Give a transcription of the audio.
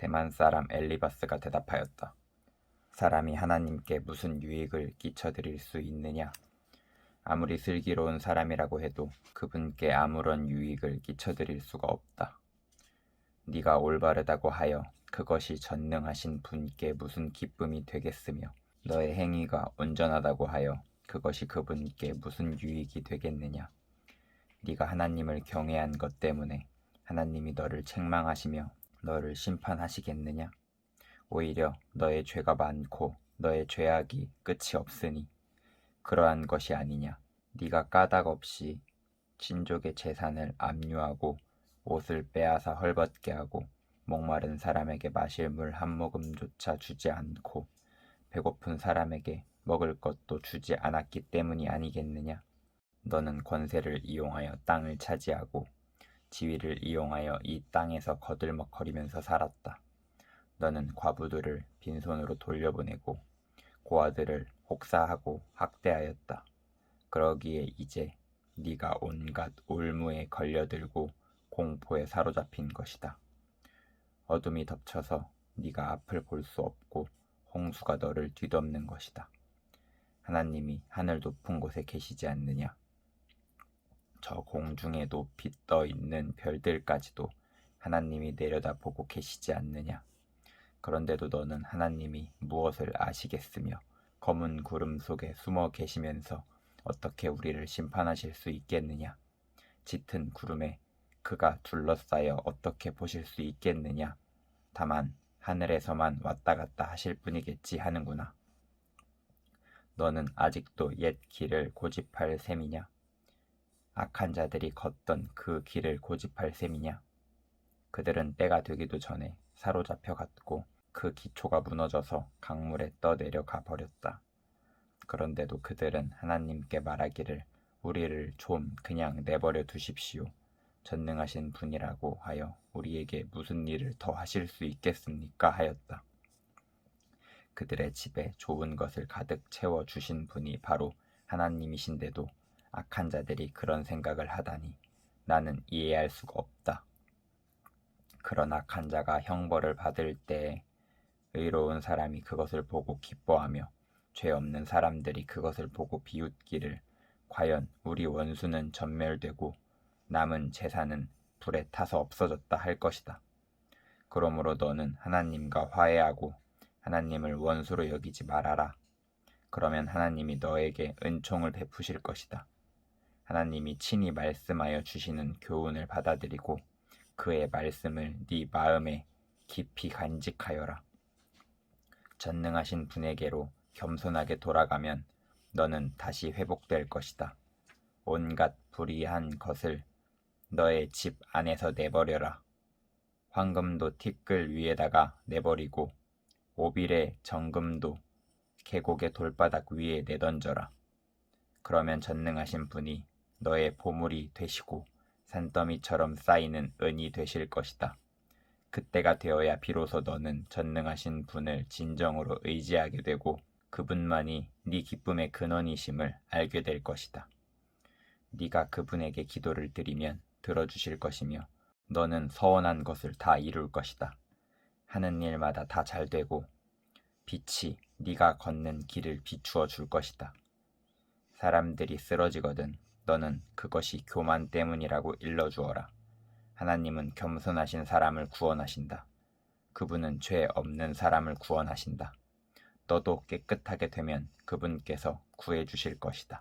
대만 사람 엘리바스가 대답하였다. 사람이 하나님께 무슨 유익을 끼쳐드릴 수 있느냐? 아무리 슬기로운 사람이라고 해도 그분께 아무런 유익을 끼쳐드릴 수가 없다. 네가 올바르다고 하여 그것이 전능하신 분께 무슨 기쁨이 되겠으며 너의 행위가 온전하다고 하여 그것이 그분께 무슨 유익이 되겠느냐? 네가 하나님을 경외한 것 때문에 하나님이 너를 책망하시며 너를 심판하시겠느냐? 오히려 너의 죄가 많고 너의 죄악이 끝이 없으니 그러한 것이 아니냐? 네가 까닭 없이 친족의 재산을 압류하고 옷을 빼앗아 헐벗게 하고 목마른 사람에게 마실 물 한 모금조차 주지 않고 배고픈 사람에게 먹을 것도 주지 않았기 때문이 아니겠느냐? 너는 권세를 이용하여 땅을 차지하고 지위를 이용하여 이 땅에서 거들먹거리면서 살았다. 너는 과부들을 빈손으로 돌려보내고 고아들을 혹사하고 학대하였다. 그러기에 이제 네가 온갖 올무에 걸려들고 공포에 사로잡힌 것이다. 어둠이 덮쳐서 네가 앞을 볼 수 없고 홍수가 너를 뒤덮는 것이다. 하나님이 하늘 높은 곳에 계시지 않느냐? 저 공중에 높이 떠 있는 별들까지도 하나님이 내려다보고 계시지 않느냐? 그런데도 너는 하나님이 무엇을 아시겠으며 검은 구름 속에 숨어 계시면서 어떻게 우리를 심판하실 수 있겠느냐? 짙은 구름에 그가 둘러싸여 어떻게 보실 수 있겠느냐? 다만 하늘에서만 왔다 갔다 하실 뿐이겠지 하는구나. 너는 아직도 옛 길을 고집할 셈이냐? 악한 자들이 걷던 그 길을 고집할 셈이냐? 그들은 때가 되기도 전에 사로잡혀 갔고 그 기초가 무너져서 강물에 떠내려가 버렸다. 그런데도 그들은 하나님께 말하기를 우리를 좀 그냥 내버려 두십시오. 전능하신 분이라고 하여 우리에게 무슨 일을 더 하실 수 있겠습니까? 하였다. 그들의 집에 좋은 것을 가득 채워 주신 분이 바로 하나님이신데도 악한 자들이 그런 생각을 하다니 나는 이해할 수가 없다. 그런 악한 자가 형벌을 받을 때 의로운 사람이 그것을 보고 기뻐하며 죄 없는 사람들이 그것을 보고 비웃기를 과연 우리 원수는 전멸되고 남은 재산은 불에 타서 없어졌다 할 것이다. 그러므로 너는 하나님과 화해하고 하나님을 원수로 여기지 말아라. 그러면 하나님이 너에게 은총을 베푸실 것이다. 하나님이 친히 말씀하여 주시는 교훈을 받아들이고 그의 말씀을 네 마음에 깊이 간직하여라. 전능하신 분에게로 겸손하게 돌아가면 너는 다시 회복될 것이다. 온갖 불의한 것을 너의 집 안에서 내버려라. 황금도 티끌 위에다가 내버리고 오빌의 정금도 계곡의 돌바닥 위에 내던져라. 그러면 전능하신 분이 너의 보물이 되시고 산더미처럼 쌓이는 은이 되실 것이다. 그때가 되어야 비로소 너는 전능하신 분을 진정으로 의지하게 되고 그분만이 네 기쁨의 근원이심을 알게 될 것이다. 네가 그분에게 기도를 드리면 들어주실 것이며 너는 서원한 것을 다 이룰 것이다. 하는 일마다 다 잘 되고 빛이 네가 걷는 길을 비추어 줄 것이다. 사람들이 쓰러지거든 너는 그것이 교만 때문이라고 일러주어라. 하나님은 겸손하신 사람을 구원하신다. 그분은 죄 없는 사람을 구원하신다. 너도 깨끗하게 되면 그분께서 구해 주실 것이다.